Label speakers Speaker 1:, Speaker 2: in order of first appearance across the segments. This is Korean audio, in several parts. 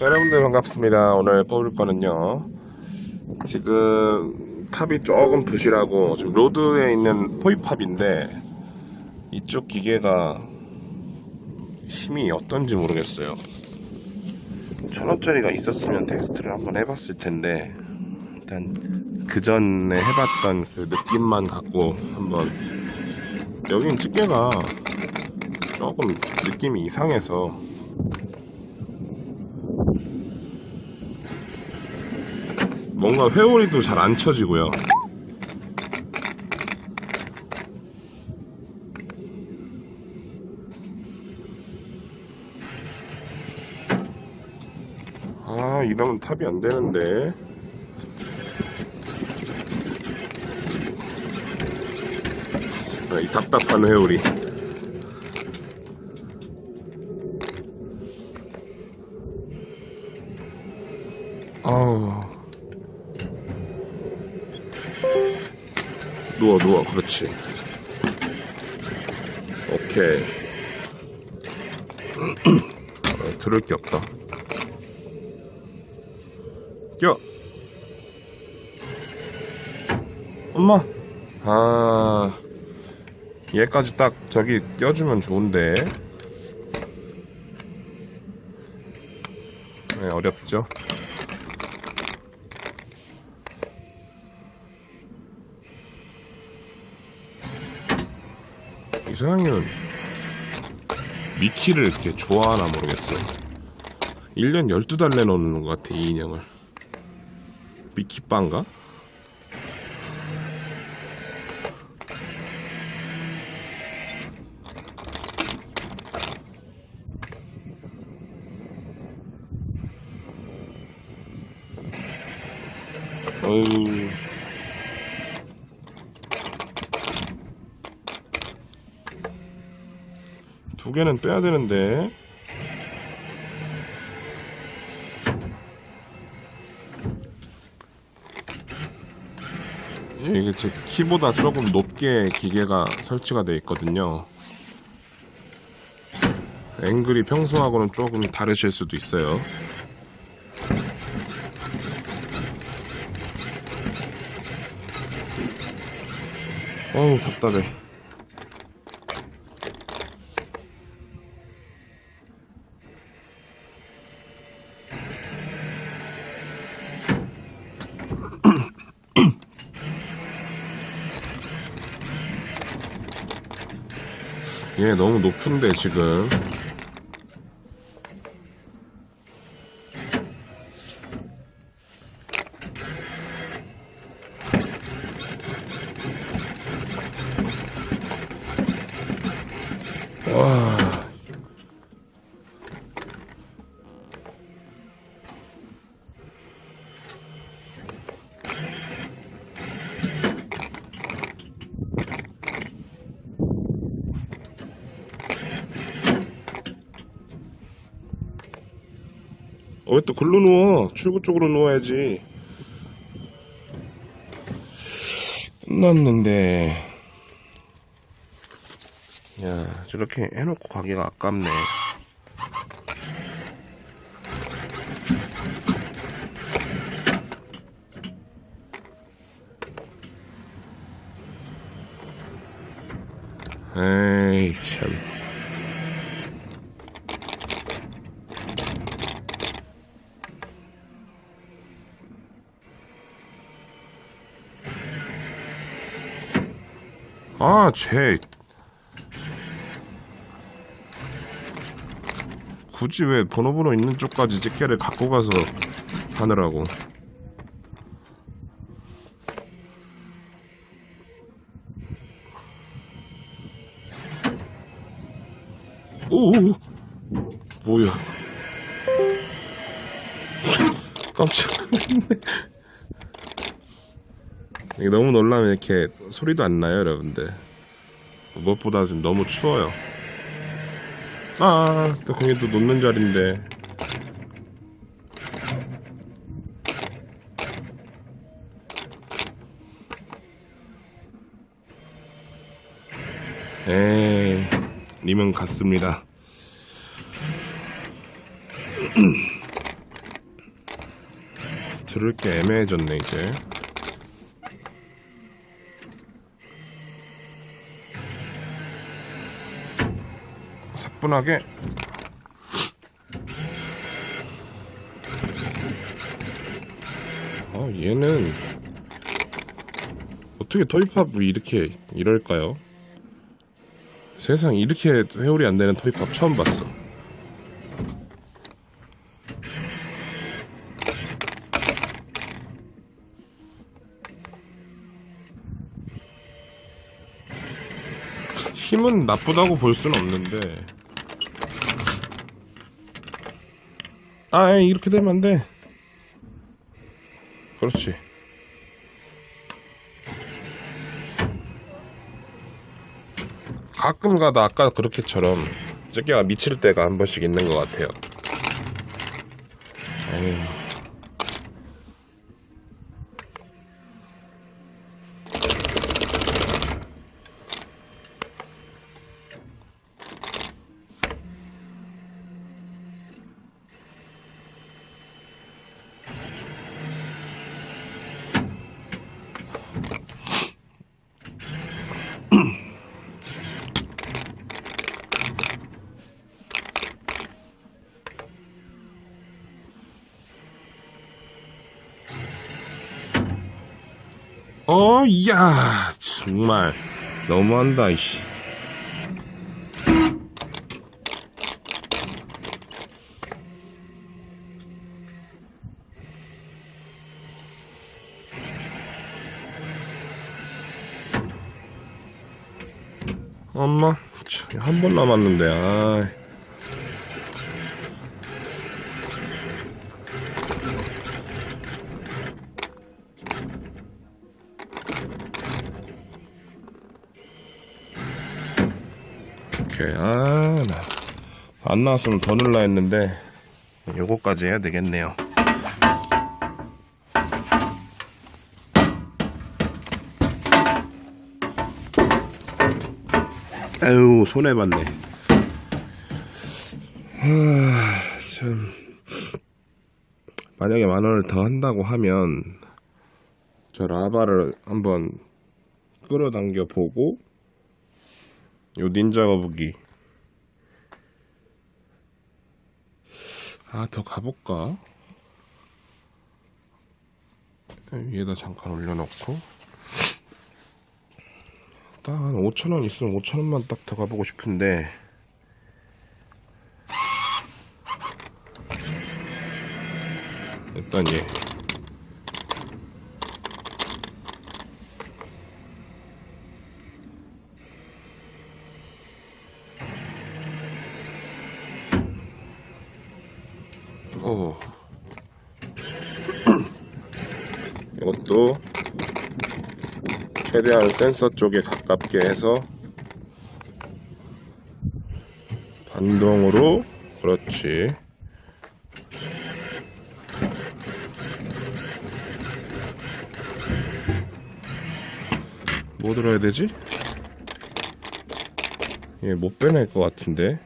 Speaker 1: 여러분들 반갑습니다. 오늘 뽑을 거는요. 지금 탑이 조금 부실하고 지금 로드에 있는 포이팝인데 이쪽 기계가 힘이 어떤지 모르겠어요. 천 원짜리가 있었으면 테스트를 한번 해봤을 텐데 일단 그 전에 해봤던 그 느낌만 갖고 한번 여긴 집게가 조금 느낌이 이상해서 뭔가 회오리도 잘 안 쳐지고요. 아, 이러면 탑이 안 되는데. 아, 이 답답한 회오리. 아우. 누워 누워 그렇지. 오케이. 어, 들을 게 없다. 껴. 엄마. 아 얘까지 딱 저기 껴주면 좋은데 네, 어렵죠 이서양이는 미키를 이렇게 좋아하나 모르겠어요. 1년 12달 내놓는 것 같아, 이 인형을. 미키빵가? 어휴. 두 개는 빼야 되는데. 예, 이게 제 키보다 조금 높게 기계가 설치가 되어 있거든요. 앵글이 평소하고는 조금 다르실 수도 있어요. 어우, 답답해. 얘 너무 높은데 지금 와 어, 왜또 글로 누워? 출구 쪽으로 누워야지. 끝났는데. 야, 저렇게 해놓고 가기가 아깝네. 에이, 참. 아, 쟤. 굳이 왜 번호번호 있는 쪽까지 집게를 갖고 가서 하느라고. 오, 뭐야. 깜짝 놀랐네. 너무 놀라면 이렇게 소리도 안 나요, 여러분들. 무엇보다 좀 너무 추워요. 아, 또 거기 또 놓는 자리인데. 에이, 님은 갔습니다. 들을 게 애매해졌네, 이제. 사뿐하게. 아, 얘는 어떻게 토이팝이 이렇게 이럴까요? 세상 이렇게 회오리 안 되는 토이팝 처음 봤어. 힘은 나쁘다고 볼 수는 없는데. 아, 에이, 이렇게 되면 안 돼. 그렇지. 가끔 가다 아까 그렇게처럼 저기가 미칠 때가 한 번씩 있는 것 같아요. 에이. 어, 야, 정말 너무한다, 이씨. 엄마, 한 번 남았는데, 아. 오케이, 아, 나. 안 나왔으면 더 넣으려 했는데, 요거까지 해야 되겠네요. 아유, 손해봤네. 하, 참. 만약에 만 원을 더 한다고 하면, 저 라바를 한번 끌어당겨 보고, 요 닌자 거북이. 아, 더 가볼까? 위에다 잠깐 올려놓고. 딱 한 5천원 있으면 5천원만 딱 더 가보고 싶은데. 일단 얘. 오. 이것도 최대한 센서 쪽에 가깝게 해서 반동으로 그렇지 뭐 들어야 되지? 얘못 빼낼 것 같은데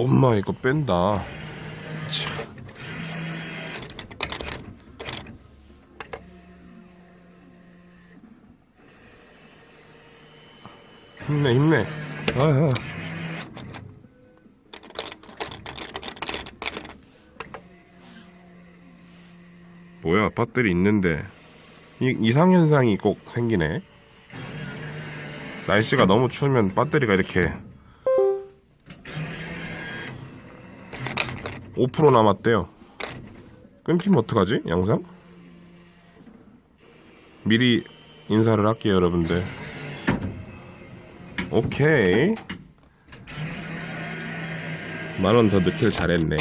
Speaker 1: 엄마 이거 뺀다 참. 힘내 힘내 아, 아. 뭐야 배터리 있는데 이, 이상현상이 꼭 생기네 날씨가 너무 추우면 배터리가 이렇게 5% 남았대요 끊기면 어떡하지 영상? 미리 인사를 할게요 여러분들 오케이. 만 원 더 넣길 잘했네.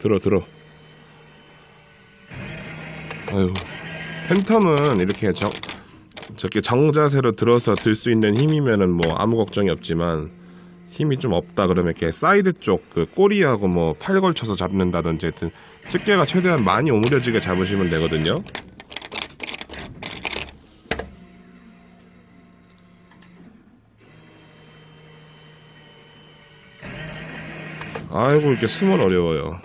Speaker 1: 들어, 들어. 아유. 팬텀은 이렇게 정, 저렇게 정자세로 들어서 들 수 있는 힘이면은 뭐 아무 걱정이 없지만 힘이 좀 없다 그러면 이렇게 사이드 쪽 그 꼬리하고 뭐 팔 걸쳐서 잡는다든지 하여튼 집게가 최대한 많이 오므려지게 잡으시면 되거든요. 아이고 이렇게 숨은 어려워요.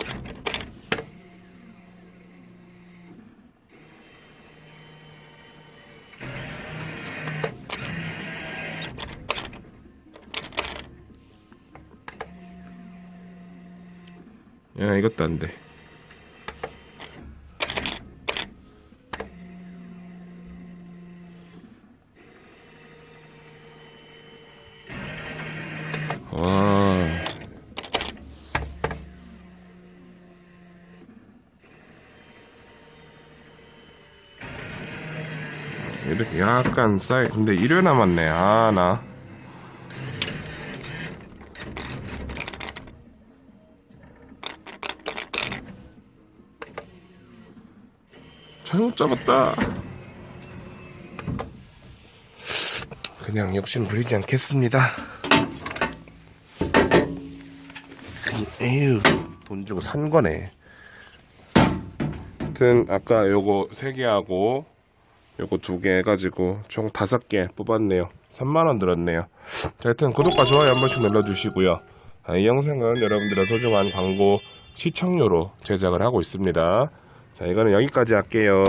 Speaker 1: 이것도 안 돼. 와. 이렇게 약간 쌓이 근데 일회 남았네 아 나 잘못 잡았다 그냥 욕심 부리지 않겠습니다 에휴 돈 주고 산 거네 하여튼 아까 요거 3개 하고 요거 두개 해가지고 총 다섯 개 뽑았네요. 3만원 들었네요. 자, 하여튼 구독과 좋아요 한 번씩 눌러주시고요. 아, 이 영상은 여러분들의 소중한 광고 시청료로 제작을 하고 있습니다. 자, 이거는 여기까지 할게요.